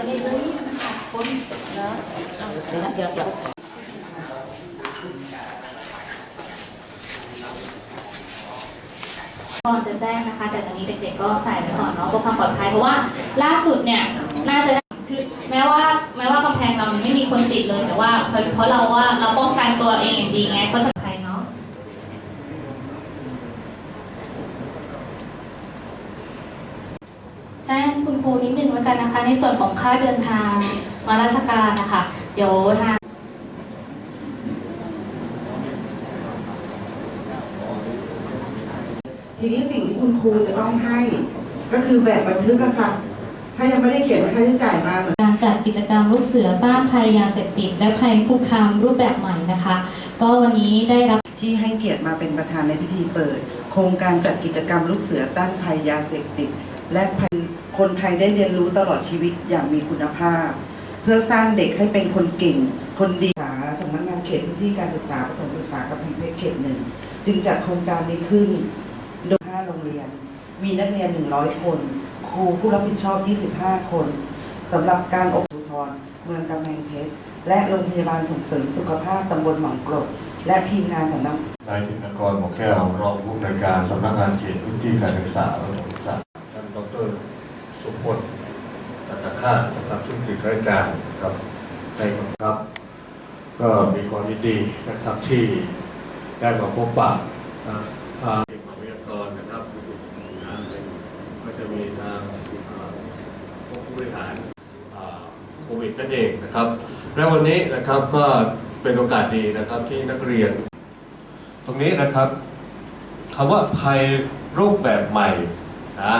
คนนะเดี๋ยวนะเดี๋ยวเดี๋ยวก่อนจะแจ้งนะคะ แต่ตอนนี้เด็กๆก็ใส่ไว้ก่อนเนาะเพื่อความปลอดภัยเพราะว่าล่าสุดเนี่ยน่าจะคือแม้ว่าแม้ว่ากำแพงเราเนี่ยไม่มีคนติดเลยแต่ว่าเพราะเราว่าเราป้องกันตัวเองอย่างดีไงก็จะภัยเนาะแจ้งคุณครูนิดนึงแล้ว กันนะคะ ในส่วนของค่าเดินทางมาราชการนะคะ เดี๋ยวทางทีนี้สิ่งที่คุณครูจะต้องให้ ก็คือแบบบันทึกอะค่ะ ถ้ายังไม่ได้เขียนค่าใช้จ่ายมาเหมือนการจัดกิจกรรมลูกเสือต้านภัยยาเสพติด และภัยคุกคามรูปแบบใหม่นะคะ ก็วันนี้ได้รับที่ให้เกียรติมาเป็นประธานในพิธีเปิด โครงการจัดกิจกรรมลูกเสือต้านภัยยาเสพติด และภัย คนไทยได้เรียนรู้ตลอดชีวิตอย่างมีคุณภาพ เพื่อสร้างเด็กให้เป็นคนเก่ง คนดีสาสำนักงานเขตพื้นที่การศึกษาประถมศึกษากำแพงเพชรเขตหนึ่งจึงจัดโครงการนี้ขึ้นโดย5โรงเรียน มีนักเรียน 100 คน ครูผู้รับผิดชอบ 25 คนสำหรับการอบรมทรเมืองกำแพงเพชรและโรงพยาบาลส่งเสริมสุขภาพตำบลหนองกรดและทีมงานสำนักนายธินกรหมอแก้วรองผู้อำนวยการสำนักงานเขตพื้นที่การศึกษาและประถมศึกษาท่านดรสุพจน์ ตัตคาตนะครับซึ่งติดรายการนะครับในครับ ก็มีความยินดีนะครับที่ได้มาพบปะนะทางวิทยากรนะครับนะก็จะมีทางผู้บริหารโควิดนั่นเองนะครับ และวันนี้นะครับก็เป็นโอกาสดีนะครับที่นักเรียน ตรงนี้นะครับคำว่าภัยรูปแบบใหม่นะ